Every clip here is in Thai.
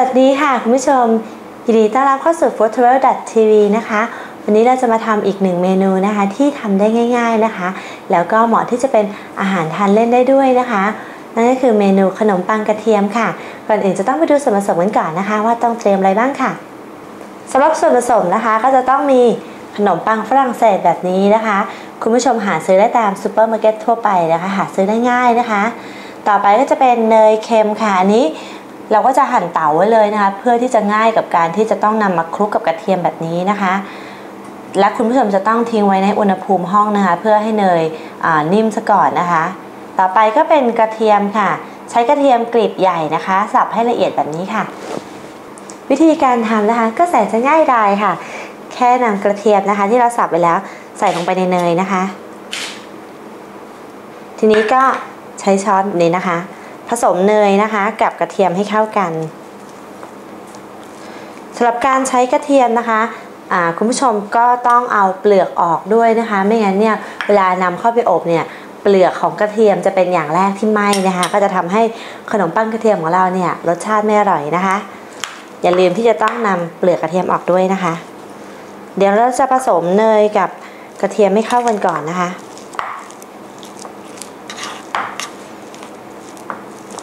วัสดีค่ะ คุณผู้ชม ยินดีต้อนรับเข้าสู่ f o o d t r a v e l TV นะคะ วันนี้เราจะมาทำอีกหนึ่งเมนูนะคะ ที่ทำได้ง่าย ๆนะคะ แล้วก็เหมาะที่จะเป็นอาหารทานเล่นได้ด้วยนะคะ นั่นก็คือเมนูขนมปังกระเทียมค่ะ ก่อนอื่นจะต้องไปดูส่วนผสมกันก่อนนะคะ ว่าต้องเตรียมอะไรบ้างค่ะสำหรับส่วนผสมนะคะ ก็จะต้องมีขนมปังฝรั่งเศสแบบนี้นะคะ คุณผู้ชมหาซื้อได้ตามซูเปอร์มาร์เก็ตทั่วไปนะคะ หาซื้อได้ง่ายนะคะ ต่อไปก็จะเป็นเนยเค็มค่ะอันนี้ เราก็จะหั่นเต๋าไว้เลยนะคะ เพื่อที่จะง่ายกับการที่จะต้องนำมาคลุกกับกระเทียมแบบนี้นะคะ และคุณผู้ชมจะต้องทิ้งไว้ในอุณหภูมิห้องนะคะ เพื่อให้เนยนิ่มซะก่อนนะคะ ต่อไปก็เป็นกระเทียมค่ะ ใช้กระเทียมกลีบใหญ่นะคะ สับให้ละเอียดแบบนี้ค่ะ วิธีการทำนะคะ ก็แสนจะง่ายดายค่ะ แค่นำกระเทียมนะคะ ที่เราสับไปแล้วใส่ลงไปในเนยนะคะ ทีนี้ก็ใช้ช้อนนี้นะคะ สมเนยนะคะ กับกระเทียมให้เข้ากันสำหรับการใช้กระเทียมนะคะคุณผู้ชมก็ต้องเอาเปลือกออกด้วยนะคะ ไม่งั้นเนี่ยเวลานำเข้าไปอบเนี่ยเปลือกของกระเทียมจะเป็นอย่างแรกที่ไหม้นะคะ ก็จะทำให้ขนมปังกระเทียมของเราเนี่ยรสชาติไม่อร่อยนะคะ อย่าลืมที่จะต้องนำเปลือกกระเทียมออกด้วยนะคะ เดี๋ยวเราจะผสมเนยกับกระเทียมให้เข้ากันก่อนนะคะ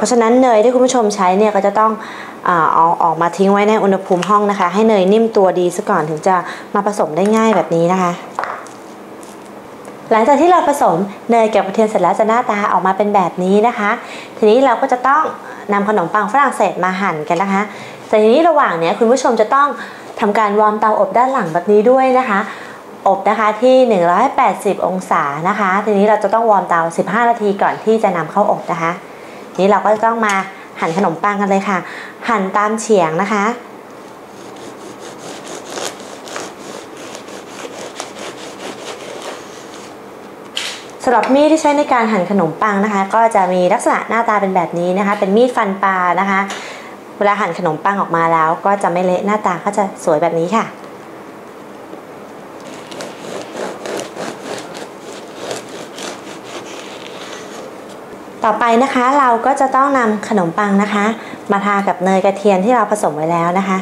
ราะฉะนั้นเนยที่คุณผู้ชมใช้เนี่ยก็จะต้องเอาออกมาทิ้งไว้ในอุณหภูมิห้องนะคะ ให้เนยนิ่มตัวดีซะก่อนถึงจะมาผสมได้ง่ายแบบนี้นะคะ หลังจากที่เราผสมเนยกับกระเทียมเสร็จแล้วจะหน้าตาออกมาเป็นแบบนี้นะคะ ทีนี้เราก็จะต้องนำขนมปังฝรั่งเศสมาหั่นกันนะคะ แต่ทีนี้ระหว่างเนี้คุณผู้ชมจะต้องทำการวอร์มเตาอบด้านหลังแบบนี้ด้วยนะคะอบนะคะที่ 180 องศานะคะ ทีนี้เราจะต้องวอร์มเตา 15 นาทีก่อนที่จะนำเข้าอบนะคะ นี้เราก็ต้องมาหั่นขนมปังกันเลยค่ะ หั่นตามเฉียงนะคะ สำหรับมีดที่ใช้ในการหั่นขนมปังนะคะ ก็จะมีลักษณะหน้าตาเป็นแบบนี้นะคะ เป็นมีดฟันปลานะคะ เวลาหั่นขนมปังออกมาแล้ว ก็จะไม่เละหน้าตาก็จะสวยแบบนี้ค่ะ ต่อไปนะคะเราก็จะต้องนำขนมปังนะคะ มาทากับเนยกระเทียมที่เราผสมไว้แล้วนะคะ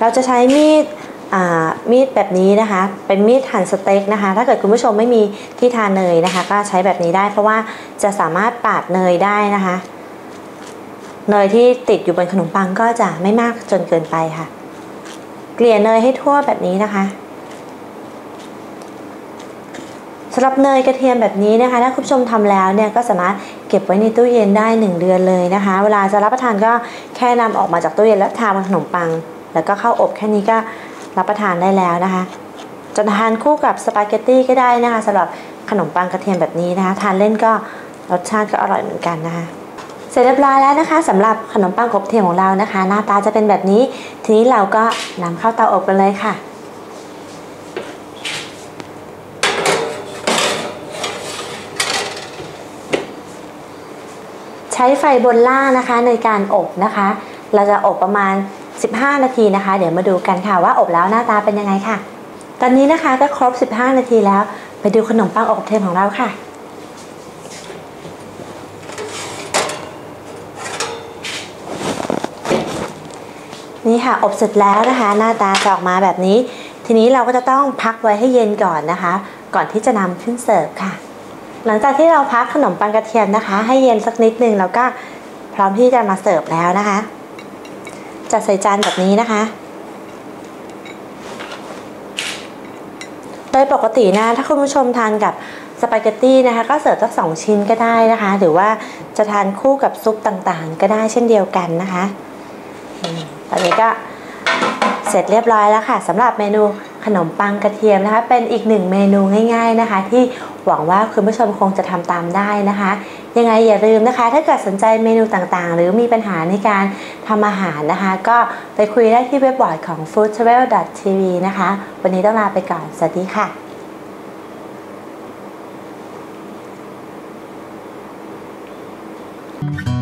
เราจะใช้มีดมีดแบบนี้นะคะ เป็นมีดหั่นสเต็กนะคะ ถ้าเกิดคุณผู้ชมไม่มีที่ทาเนยนะคะ ก็ใช้แบบนี้ได้เพราะว่าจะสามารถปาดเนยได้นะคะ เนยที่ติดอยู่บนขนมปังก็จะไม่มากจนเกินไปค่ะ เกลี่ยเนยให้ทั่วแบบนี้นะคะ สำหรับเนยกระเทียมแบบนี้นะคะ ถ้าคุณผู้ชมทำแล้วเนี่ยก็สามารถเก็บไว้ในตู้เย็นได้ 1 เดือนเลยนะคะ เวลาจะรับประทานก็แค่นำออกมาจากตู้เย็นแล้วทาบนขนมปัง แล้วก็เข้าอบแค่นี้ก็รับประทานได้แล้วนะคะจะทานคู่กับสปาเกตตี้ก็ได้นะคะสำหรับขนมปังกระเทียมแบบนี้นะคะ ทานเล่นก็รสชาติก็อร่อยเหมือนกันนะคะเสร็จเรียบร้อยแล้วนะคะสำหรับขนมปังกบเทียมของเรานะคะ หน้าตาจะเป็นแบบนี้ ทีนี้เราก็นำเข้าเตาอบกันเลยค่ะ ช้ไฟบนล่างนะคะในการอบนะคะ เราจะอบประมาณ 15 นาทีนะคะ เดี๋ยวมาดูกันค่ะว่าอบแล้วหน้าตาเป็นยังไงค่ะ ตอนนี้นะคะก็ครบ 15 นาทีแล้ว ไปดูขนมปังอบเทมของเราค่ะนี่ค่ะอบเสร็จแล้วนะคะ หน้าตาจะออกมาแบบนี้ ทีนี้เราก็จะต้องพักไว้ให้เย็นก่อนนะคะ ก่อนที่จะนำขึ้นเสิร์ฟค่ะ หลังจากที่เราพักขนมปังกระเทียมนะคะ ให้เย็นสักนิดนึงแล้วก็พร้อมที่จะมาเสิร์ฟแล้วนะคะ จัดใส่จานแบบนี้นะคะ โดยปกตินะถ้าคุณผู้ชมทานกับสปาเกตตี้นะคะ ก็เสิร์ฟสักสองชิ้นก็ได้นะคะ หรือว่าจะทานคู่กับซุปต่างๆ ก็ได้เช่นเดียวกันนะคะตอนนี้ก็เสร็จเรียบร้อยแล้วค่ะสำหรับเมนูขนมปังกระเทียมนะคะ เป็นอีกหนึ่งเมนูง่าย ๆนะคะ ที่ หวังว่าคุณผู้ชมคงจะทำตามได้นะคะ ยังไงอย่าลืมนะคะ ถ้าเกิดสนใจเมนูต่างๆ หรือมีปัญหาในการทำอาหารนะคะ ก็ไปคุยได้ที่เว็บบอร์ดของ food travel tv นะคะ วันนี้ต้องลาไปก่อน สวัสดีค่ะうん。